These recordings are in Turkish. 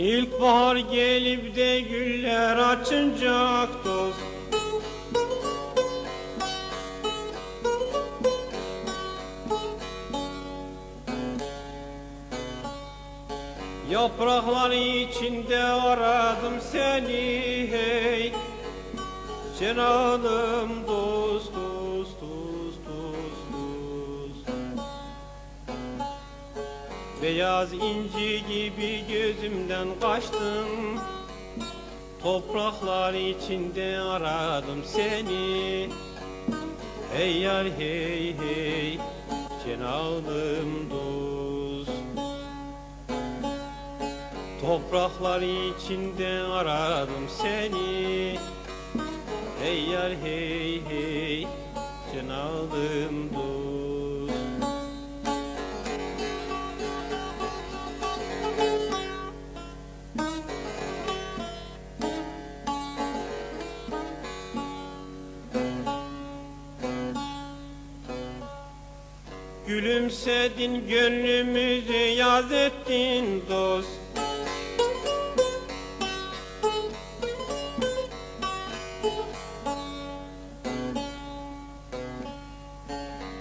İlkbahar gelip de güller açınca dost. Yapraklar içinde aradım seni hey. Dost dost Beyaz inci gibi gözümden kaçtın. Topraklar içinde aradım seni. Hey yar hey hey Cenanım dost Topraklar içinde aradım seni. Hey yar hey hey Gülümsedin gönlümüzü yaz ettin dost.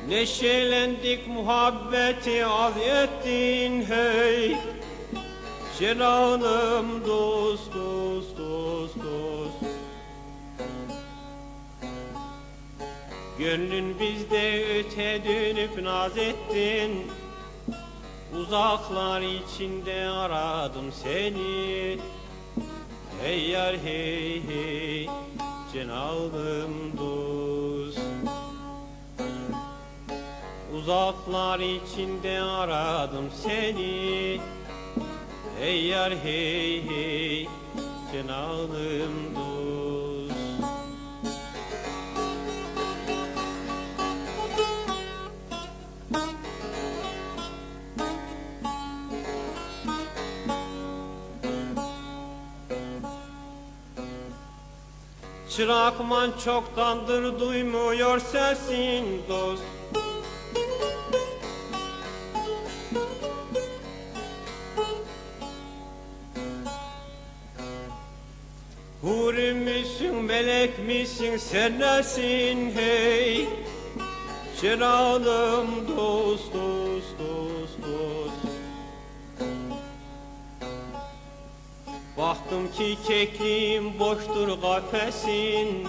Neşelendik muhabbeti az ettin hey. Dost dost dost dost Gönlün bizde öte dönüp naz ettin. Uzaklar içinde aradım seni. Hey yar hey hey Cenabım dost. Uzaklar içinde aradım seni. Hey yar hey hey Cenabım dost Çırakman çoktandır duymuyor sesin dost. Huri misin melek misin sen nesin hey? Dost dost dost Baktım ki kekliğim boştur kafesin.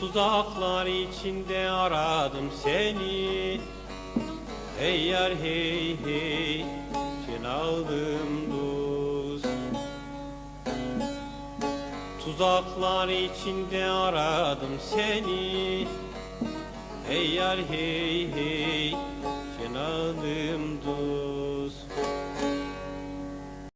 Tuzaklar içinde aradım seni. Hey yar hey hey Cenabım dost Tuzaklar içinde aradım seni. Hey yar hey hey Cenabım dost